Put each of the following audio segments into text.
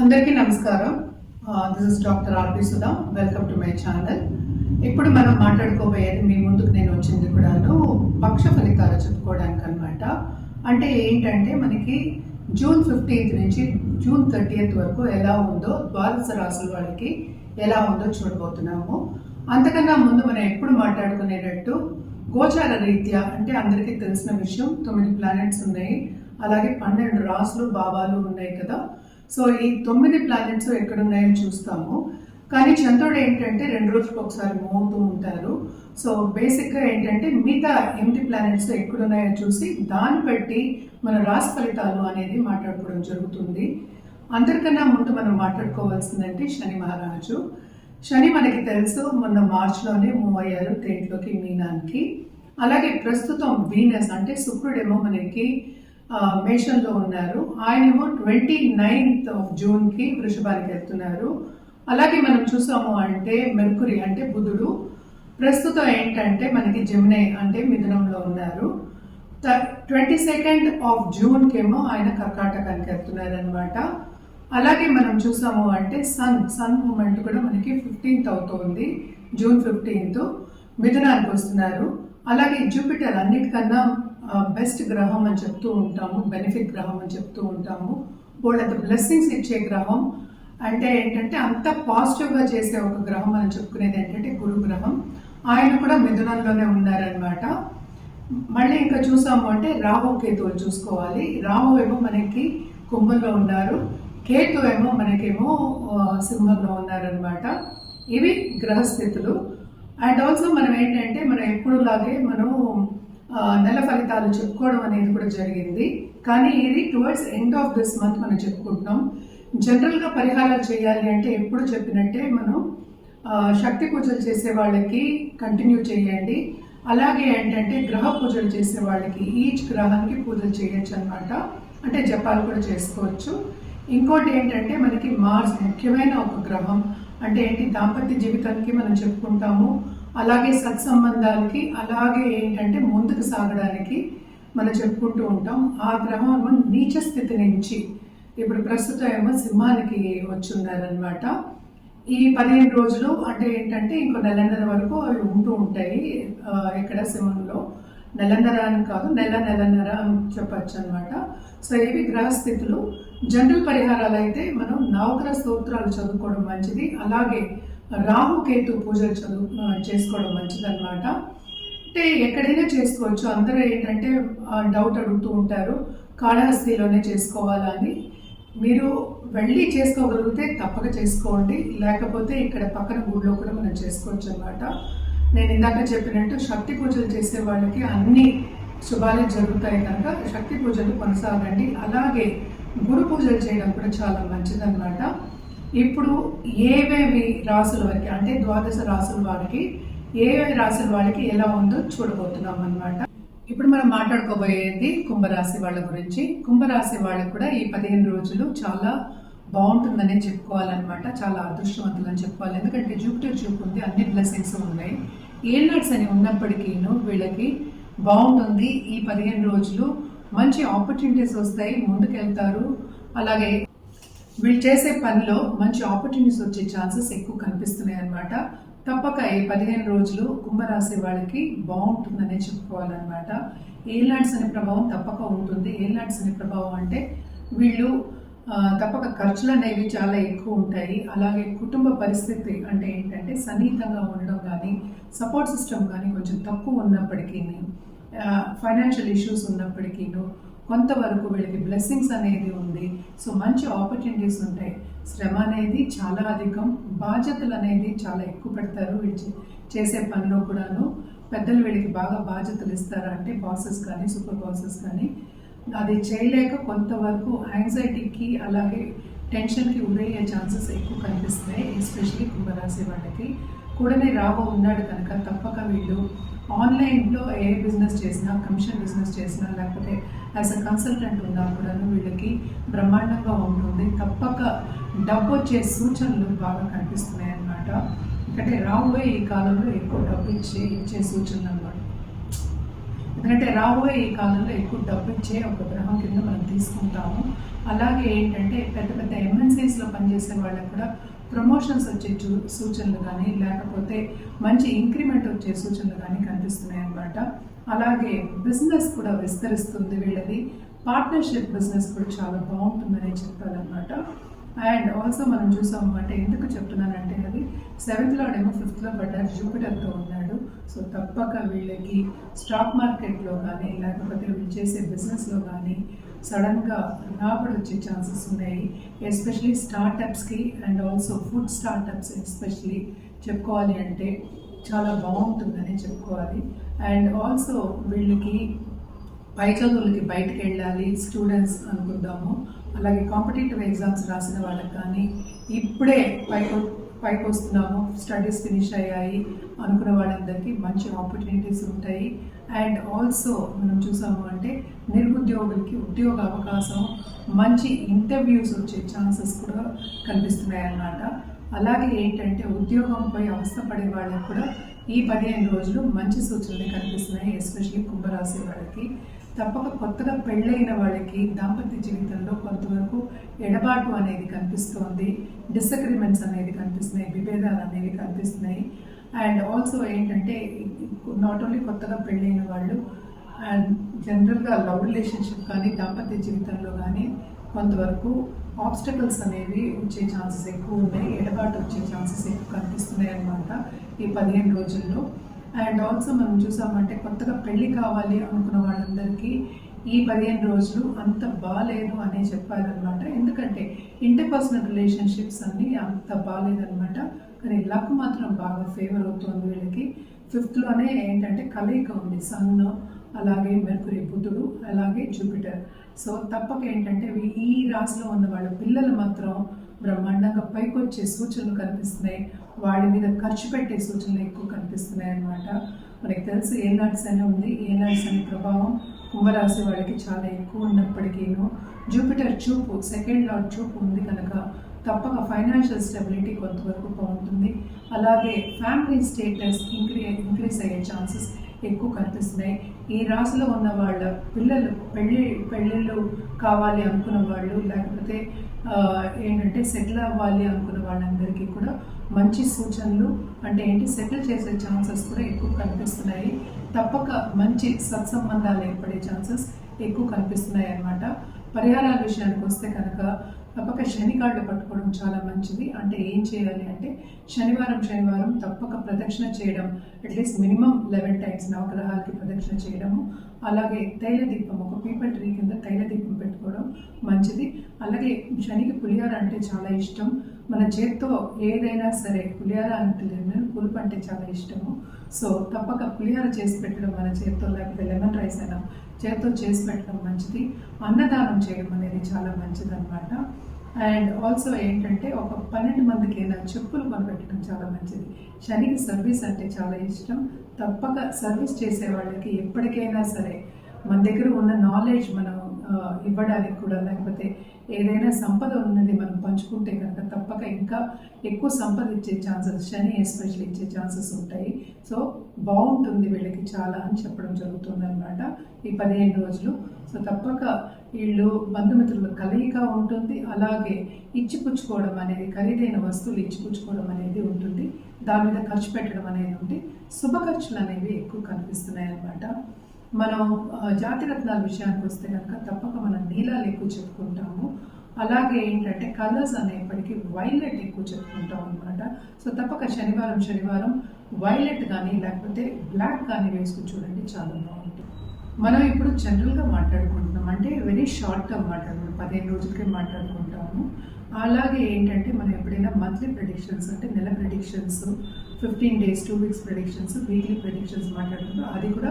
అందరికీ నమస్కారం. This is doctor R P Sudha welcome to my channel ఇప్పుడు మనం మాట్లాడుకోబోయేది మీ ముందుకు నేను వచ్చింది కూడాను పక్ష ఫలితాలు చెప్పుకోవడానికి అనమాట అంటే ఏంటంటే మనకి జూన్ ఫిఫ్టీన్త్ నుంచి జూన్ థర్టీయత్ వరకు ఎలా ఉందో ద్వాదశ రాసుల వాళ్ళకి ఎలా ఉందో చూడబోతున్నాము. అంతకన్నా ముందు మనం ఎప్పుడు మాట్లాడుకునేటట్టు గోచార రీత్యా అంటే అందరికీ తెలిసిన విషయం తొమ్మిది ప్లానెట్స్ ఉన్నాయి. అలాగే పన్నెండు రాసులు భావాలు ఉన్నాయి కదా. సో ఈ తొమ్మిది ప్లానెట్స్ ఎక్కడున్నాయో చూస్తాము. కానీ చంద్రుడు ఏంటంటే రెండు రోజులకు ఒకసారి మూవ్ అవుతూ ఉంటారు. సో బేసిక్గా ఏంటంటే మిగతా ఎనిమిది ప్లానెట్స్ ఎక్కడున్నాయో చూసి దాన్ని బట్టి మన రాశి ఫలితాలు అనేది మాట్లాడుకోవడం జరుగుతుంది. అందరికన్నా ముందు మనం మాట్లాడుకోవాల్సిందంటే శని మహారాజు. శని మనకి తెలుసు మొన్న మార్చ్లోనే మూవ్ అయ్యారు తేట్లోకి మీనానికి. అలాగే ప్రస్తుతం వీనస్ అంటే శుక్రుడేమో మనకి మేషంలో ఉన్నారు. ఆయనేమో ట్వంటీ నైన్త్ ఆఫ్ జూన్కి వృషభానికి వెళ్తున్నారు. అలాగే మనం చూసాము అంటే మెర్కురి అంటే బుధుడు. ప్రస్తుతం ఏంటంటే మనకి జమునై అంటే మిథునంలో ఉన్నారు. ట్వంటీ సెకండ్ ఆఫ్ జూన్కేమో ఆయన కర్కాటకానికి వెళ్తున్నారు అనమాట అలాగే మనం చూసాము అంటే సన్ సన్ మూమెంట్ కూడా మనకి ఫిఫ్టీన్త్ అవుతుంది జూన్ ఫిఫ్టీన్త్ మిథునానికి వస్తున్నారు. అలాగే జూపిటర్ అన్నిటికన్నా బెస్ట్ గ్రహం అని చెప్తూ ఉంటాము బెనిఫిట్ గ్రహం అని చెప్తూ ఉంటాము. వాళ్ళంత బ్లెస్సింగ్స్ ఇచ్చే గ్రహం. అంటే ఏంటంటే అంత పాజిటివ్గా చేసే ఒక గ్రహం అని చెప్పుకునేది ఏంటంటే గురు గ్రహం. ఆయన కూడా మిథునంలోనే ఉన్నారనమాట మళ్ళీ ఇంకా చూసాము అంటే రాహు కేతువులు చూసుకోవాలి. రాహు ఏమో మనకి కుంభంలో ఉన్నారు. కేతు ఏమో మనకేమో సింహంలో ఉన్నారనమాట ఇవి గ్రహస్థితులు. అండ్ ఆల్సో మనం ఏంటంటే మనం ఎప్పుడులాగే మనం నెల ఫలితాలు చెప్పుకోవడం అనేది కూడా జరిగింది. కానీ ఇది towards end of this month మనం చెప్పుకుంటున్నాం. జనరల్గా పరిహారాలు చేయాలి అంటే ఎప్పుడు చెప్పినట్టే మనం శక్తి పూజలు చేసే వాళ్ళకి కంటిన్యూ చేయండి. అలాగే ఏంటంటే గ్రహ పూజలు చేసే వాళ్ళకి ఈచ్ గ్రహానికి పూజలు చేయొచ్చు అనమాట అంటే జపాలు కూడా చేసుకోవచ్చు. ఇంకోటి ఏంటంటే మనకి మార్స్ ముఖ్యమైన ఒక గ్రహం. అంటే ఏంటి? దాంపత్య జీవితానికి మనం చెప్పుకుంటాము. అలాగే సత్సంబంధాలకి అలాగే ఏంటంటే ముందుకు సాగడానికి మనం చెప్పుకుంటూ ఉంటాం. ఆ గ్రహం నీచ స్థితి నుంచి ఇప్పుడు ప్రస్తుతం ఏమో సింహానికి వచ్చున్నారనమాట ఈ పదిహేను రోజులు అంటే ఏంటంటే ఇంకో నెలన్నర వరకు అవి ఉంటూ ఉంటాయి. ఇక్కడ సింహంలో? నెలన్నర అని కాదు నెల నెలన్నర అని చెప్పచ్చు అనమాట సో ఇవి గ్రహస్థితులు జనరల్ పరిహారాలు అయితే మనం నవగ్రహ స్తోత్రాలు చదువుకోవడం మంచిది. అలాగే రాహుకేతు పూజలు చదువు చేసుకోవడం మంచిదన్నమాట. అంటే ఎక్కడైనా చేసుకోవచ్చు. అందరూ ఏంటంటే డౌట్ అడుగుతూ ఉంటారు. కాళహస్తిలోనే చేసుకోవాలని మీరు వెళ్ళి చేసుకోగలిగితే తప్పక చేసుకోండి. లేకపోతే ఇక్కడ పక్కన గుడిలో కూడా మనం చేసుకోవచ్చు అనమాట నేను ఇందాక చెప్పినట్టు శక్తి పూజలు చేసే వాళ్ళకి అన్ని శుభాలు జరుగుతాయి కనుక శక్తి పూజలు కొనసాగండి. అలాగే గురు పూజలు చేయడం కూడా చాలా మంచిదన్నమాట. ఇప్పుడు ఏవేవి రాసుల వారికి అంటే ద్వాదశ రాసుల వారికి ఏవేవి రాసుల వాళ్ళకి ఎలా ఉందో చూడబోతున్నాం అన్నమాట. ఇప్పుడు మనం మాట్లాడుకోబోయేది కుంభరాశి వాళ్ళ గురించి. కుంభరాశి వాళ్ళకి కూడా ఈ పదిహేను రోజులు చాలా బాగుంటుందనే చెప్పుకోవాలన్నమాట. చాలా అదృష్టవంతులు అని చెప్పుకోవాలి. ఎందుకంటే జూపిటర్ చూపు ఉంది అన్ని బ్లెస్సింగ్స్ ఉన్నాయి. ఏల్నట్స్ అని ఉన్నప్పటికీను వీళ్ళకి బాగుంటుంది. ఈ పదిహేను రోజులు మంచి ఆపర్చునిటీస్ వస్తాయి ముందుకెళ్తారు. అలాగే వీళ్ళు చేసే పనిలో మంచి ఆపర్చునిటీస్ వచ్చే ఛాన్సెస్ ఎక్కువ కనిపిస్తున్నాయి అన్నమాట. తప్పక ఈ పదిహేను రోజులు కుంభరాశి వాళ్ళకి బాగుంటుందనే చెప్పుకోవాలన్నమాట. ఏల్నాడ్స్ అనే ప్రభావం తప్పక ఉంటుంది. ఏల్నాడ్స్ అనే ప్రభావం అంటే వీళ్ళు తప్పక ఖర్చులు అనేవి చాలా ఎక్కువ ఉంటాయి. అలాగే కుటుంబ పరిస్థితి అంటే ఏంటంటే సన్నిహితంగా ఉండడం కానీ సపోర్ట్ సిస్టమ్ కానీ కొంచెం తక్కువ ఉన్నప్పటికీ ఫైనాన్షియల్ ఇష్యూస్ ఉన్నప్పటికీను కొంతవరకు వీళ్ళకి బ్లెస్సింగ్స్ అనేది ఉంది. సో మంచి ఆపర్చునిటీస్ ఉంటాయి. శ్రమ అనేది చాలా అధికం. బాధ్యతలు అనేది చాలా ఎక్కువ పెడతారు వీళ్ళు చేసే పనిలో కూడాను. పెద్దలు వీళ్ళకి బాగా బాధ్యతలు ఇస్తారా అంటే బాసెస్ కానీ సూపర్ బాసెస్ కానీ. అది చేయలేక కొంతవరకు యాంగ్జైటీకి అలాగే టెన్షన్కి గురయ్యే ఛాన్సెస్ ఎక్కువ కనిపిస్తున్నాయి ఎస్పెషలీ కుంభరాశి వాళ్ళకి. కూడనే రాబో ఉన్నాడు కనుక తప్పక వీళ్ళు ఆన్లైన్లో ఏ బిజినెస్ చేసినా కమిషన్ బిజినెస్ చేసినా లేకపోతే యాజ్ అ కన్సల్టెంట్ ఉన్నా కూడాను వీళ్ళకి బ్రహ్మాండంగా ఉంటుంది. తప్పక డబ్బు వచ్చే సూచనలు బాగా కనిపిస్తున్నాయి అన్నమాట. ఎందుకంటే రాబోయే ఈ కాలంలో ఎక్కువ డబ్బు ఇచ్చే ఇచ్చే సూచనలు అన్నమాట. ఎందుకంటే రాబోయే ఈ కాలంలో ఎక్కువ డబ్బు ఇచ్చే ఒక గ్రహం కింద మనం తీసుకుంటాము. అలాగే ఏంటంటే పెద్ద పెద్ద ఎంఎన్సీస్లో పనిచేసే వాళ్ళకి కూడా ప్రమోషన్స్ వచ్చే చూ- సూచనలు కానీ లేకపోతే మంచి ఇంక్రిమెంట్ వచ్చే సూచనలు కానీ కనిపిస్తున్నాయి అన్నమాట అలాగే బిజినెస్ కూడా విస్తరిస్తుంది వీళ్ళది. పార్ట్నర్షిప్ బిజినెస్ కూడా చాలా బాగుంటుందని చెప్పాలన్నమాట. అండ్ ఆల్సో మనం చూసాము అంటే ఎందుకు చెప్తున్నానంటే అది సెవెంత్లో ఏమో ఫిఫ్త్లో పడ్డారు జూపిటర్తో ఉన్నాడు. సో తప్పక వీళ్ళకి స్టాక్ మార్కెట్లో కానీ లేకపోతే వీళ్ళు చేసే బిజినెస్లో కానీ సడన్గా రాబడి వచ్చే ఛాన్సెస్ ఉన్నాయి. Especially స్టార్టప్స్కి and also food startups especially చెప్పుకోవాలి అంటే చాలా బాగుంటుందని చెప్పుకోవాలి. అండ్ ఆల్సో వీళ్ళకి పై చదువులకి బయటకు వెళ్ళాలి స్టూడెంట్స్ అనుకుందాము. అలాగే కాంపిటేటివ్ ఎగ్జామ్స్ రాసిన వాళ్ళకి కానీ ఇప్పుడే పైకి పైకి వస్తున్నాము స్టడీస్ ఫినిష్ అయ్యాయి అనుకున్న వాళ్ళందరికీ మంచి ఆపర్చునిటీస్ ఉంటాయి. అండ్ ఆల్సో మనం చూసాము అంటే నిరుద్యోగులకి ఉద్యోగ అవకాశం మంచి ఇంటర్వ్యూస్ వచ్చే ఛాన్సెస్ కూడా కనిపిస్తున్నాయి అన్నమాట అలాగే ఏంటంటే ఉద్యోగంపై అవస్థపడే వాళ్ళకి కూడా ఈ పదిహేను రోజులు మంచి సూచనలు కనిపిస్తున్నాయి ఎస్పెషల్లీ కుంభరాశి వాళ్ళకి. తప్పక కొత్తగా పెళ్ళైన వాళ్ళకి దాంపత్య జీవితంలో కొంతవరకు ఎడబాటు అనేది కనిపిస్తోంది. డిసగ్రిమెంట్స్ అనేది కనిపిస్తున్నాయి విభేదాలు అనేవి కనిపిస్తున్నాయి. అండ్ ఆల్సో ఏంటంటే నాట్ ఓన్లీ కొత్తగా పెళ్ళైన వాళ్ళు అండ్ జనరల్గా లవ్ రిలేషన్షిప్ కానీ దాంపత్య జీవితంలో కానీ కొంతవరకు ఆబ్స్టకల్స్ అనేవి వచ్చే ఛాన్సెస్ ఎక్కువ ఉన్నాయి. ఎడబాటు వచ్చే ఛాన్సెస్ ఎక్కువ కనిపిస్తున్నాయి అన్నమాట ఈ పదిహేను రోజుల్లో. అండ్ ఆల్సో మనం చూసామంటే కొత్తగా పెళ్ళి కావాలి అనుకున్న వాళ్ళందరికీ ఈ పదిహేను రోజులు అంత బాగాలేదు అనే చెప్పారనమాట ఎందుకంటే ఇంటర్పర్సనల్ రిలేషన్షిప్స్ అన్నీ అంత బాగాలేదనమాట కానీ లక్ మాత్రం బాగా ఫేవర్ అవుతుంది వీళ్ళకి. ఫిఫ్త్లోనే ఏంటంటే కలయిక ఉంది. సన్ అలాగే మెర్కురీ బుధుడు అలాగే జూపిటర్ సో తప్పక ఏంటంటే ఈ రాశిలో ఉన్న వాళ్ళ పిల్లలు మాత్రం బ్రహ్మాండంగా పైకి వచ్చే సూచనలు కనిపిస్తున్నాయి. వాళ్ళ మీద ఖర్చు పెట్టే సూచనలు ఎక్కువ కనిపిస్తున్నాయి అన్నమాట. మనకి తెలుసు ఏనాడ్స్ అనే ఉంది ఏనాడ్స్ అనే ప్రభావం కుంభరాశి వాళ్ళకి చాలా ఎక్కువ ఉన్నప్పటికీను. జూపిటర్ చూపు సెకండ్ లార్డ్ చూపు ఉంది కనుక తప్పక ఫైనాన్షియల్ స్టెబిలిటీ కొంతవరకు బాగుంటుంది. అలాగే ఫ్యామిలీ స్టేటస్ ఇంక్రీ ఇంక్రీస్ అయ్యే ఛాన్సెస్ ఎక్కువ కనిపిస్తున్నాయి. ఈ రాశిలో ఉన్న వాళ్ళ పెళ్ళి పెళ్ళిళ్ళు కావాలి అనుకున్న వాళ్ళు లేకపోతే ఏంటంటే సెటిల్ అవ్వాలి అనుకున్న వాళ్ళందరికీ కూడా మంచి సూచనలు అంటే ఏంటి సెటిల్ చేసే ఛాన్సెస్ కూడా ఎక్కువ కనిపిస్తున్నాయి. తప్పక మంచి సత్సంబంధాలు ఏర్పడే ఛాన్సెస్ ఎక్కువ కనిపిస్తున్నాయి అన్నమాట. పరిహారాల విషయానికి వస్తే కనుక తప్పక శని పట్టుకోవడం చాలా మంచిది. అంటే ఏం చేయాలి అంటే శనివారం శనివారం తప్పక ప్రదక్షిణ చేయడం at least minimum eleven times నవగ్రహాలకి ప్రదక్షిణ చేయడము అలాగే తైల దీపం ఒక పీపల్ ట్రీ కింద తైల దీపం పెట్టుకోవడం మంచిది. అలాగే శనికి పులిహార అంటే చాలా ఇష్టం. మన చేత్తో ఏదైనా సరే పులిహార అంటే పులుపు అంటే చాలా ఇష్టము. సో తప్పక పులిహార చేసి పెట్టడం మన చేత్తో లేకపోతే లెమన్ రైస్ అయినా చేత్తో చేసి పెట్టడం మంచిది. అన్నదానం చేయడం అనేది చాలా మంచిది అనమాట అండ్ ఆల్సో ఏంటంటే ఒక పన్నెండు మందికి అయినా చెప్పులు కొనబెట్టడం చాలా మంచిది. శనికి సర్వీస్ అంటే చాలా ఇష్టం. తప్పక సర్వీస్ చేసే వాళ్ళకి ఎప్పటికైనా సరే మన దగ్గర ఉన్న నాలెడ్జ్ మనం ఇవ్వడానికి కూడా లేకపోతే ఏదైనా సంపద ఉన్నది మనం పంచుకుంటే కనుక తప్పక ఇంకా ఎక్కువ సంపద ఇచ్చే ఛాన్సెస్ శని ఎస్పెషల్ ఇచ్చే ఛాన్సెస్ ఉంటాయి. సో బాగుంటుంది వీళ్ళకి చాలా అని చెప్పడం జరుగుతుంది అనమాట ఈ పదిహేను రోజులు. సో తప్పక వీళ్ళు బంధుమిత్రుల కలయిక ఉంటుంది. అలాగే ఇచ్చిపుచ్చుకోవడం అనేది ఖరీదైన వస్తువులు ఇచ్చిపుచ్చుకోవడం అనేది ఉంటుంది. దాని మీద ఖర్చు పెట్టడం అనేది ఉంది. శుభ ఖర్చులు అనేవి ఎక్కువ కనిపిస్తున్నాయి అన్నమాట. మనం జాతిరత్నాల రత్నాల విషయానికి వస్తే కనుక తప్పక మనం నీలాలు ఎక్కువ చెప్పుకుంటాము. అలాగే ఏంటంటే కలర్స్ అనేప్పటికీ వైలెట్ ఎక్కువ చెప్పుకుంటాం అనమాట సో తప్పక శనివారం శనివారం వైలెట్ కానీ లేకపోతే బ్లాక్ కానీ వేసుకుని చూడండి చాలా బాగుంటుంది. మనం ఇప్పుడు జనరల్గా మాట్లాడుకుంటున్నాం. అంటే వెరీ షార్ట్ టర్మ్ మాట్లాడుకుంటాం పదిహేను రోజులకే మాట్లాడుకుంటాము. అలాగే ఏంటంటే మనం ఎప్పుడైనా మంత్లీ ప్రెడిక్షన్స్ అంటే నెల predictions fifteen days two weeks predictions weekly predictions మాట్లాడుకుంటాం అది కూడా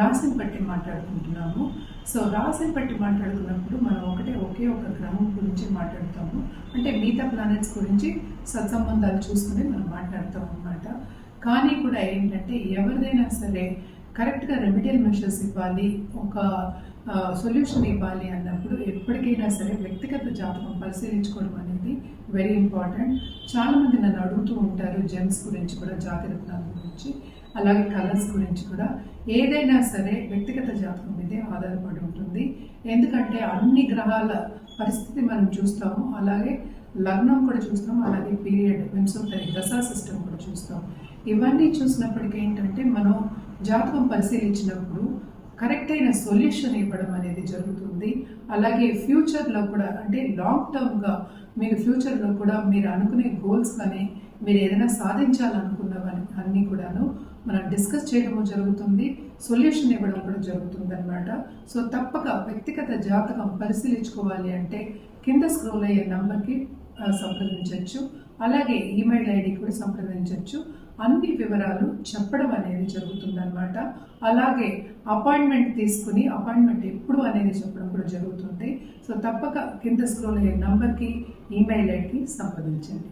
రాసిని బట్టి మాట్లాడుకుంటున్నాము. సో రాసిని బట్టి మాట్లాడుకున్నప్పుడు మనం ఒకటే ఒకే ఒక గ్రహం గురించి మాట్లాడతాము. అంటే మిగతా ప్లానెట్స్ గురించి సత్సంబంధాలు చూసుకుని మనం మాట్లాడతాం అనమాట కానీ కూడా ఏంటంటే ఎవరిదైనా సరే కరెక్ట్గా రెమిడియల్ మెషర్స్ ఇవ్వాలి. ఒక సొల్యూషన్ ఇవ్వాలి అన్నప్పుడు ఎప్పటికైనా సరే వ్యక్తిగత జాతకం పరిశీలించుకోవడం అనేది వెరీ ఇంపార్టెంట్ చాలామంది నన్ను అడుగుతూ ఉంటారు జెమ్స్ గురించి కూడా జాతి రత్నాల గురించి. అలాగే కలర్స్ గురించి కూడా. ఏదైనా సరే వ్యక్తిగత జాతకం మీదే ఆధారపడి ఉంటుంది. ఎందుకంటే అన్ని గ్రహాల పరిస్థితి మనం చూస్తాము. అలాగే లగ్నం కూడా చూస్తాం అలాగే పీరియడ్ వెంసోతరి దశా సిస్టమ్ కూడా చూస్తాం ఇవన్నీ చూసినప్పటికీ ఏంటంటే మనం జాతకం పరిశీలించినప్పుడు కరెక్ట్ అయిన సొల్యూషన్ ఇవ్వడం అనేది జరుగుతుంది. అలాగే ఫ్యూచర్లో కూడా అంటే లాంగ్ టర్మ్గా మీరు ఫ్యూచర్లో కూడా మీరు అనుకునే గోల్స్ కానీ మీరు ఏదైనా సాధించాలనుకున్నవని అన్నీ కూడాను మనం డిస్కస్ చేయడము జరుగుతుంది. సొల్యూషన్ ఇవ్వడం కూడా జరుగుతుంది అనమాట సో తప్పక వ్యక్తిగత జాతకం పరిశీలించుకోవాలి అంటే కింద స్క్రోల్ అయ్యే నంబర్కి సంప్రదించవచ్చు అలాగే ఈమెయిల్ ఐడి కూడా సంప్రదించవచ్చు అన్ని వివరాలు చెప్పడం అనేది జరుగుతుందన్నమాట. అలాగే అపాయింట్మెంట్ తీసుకుని అపాయింట్మెంట్ ఎప్పుడు అనేది చెప్పడం కూడా జరుగుతుంది సో తప్పక కింద స్క్రోల్ అయ్యే నంబర్కి ఈమెయిల్ ఐడికి సంప్రదించండి.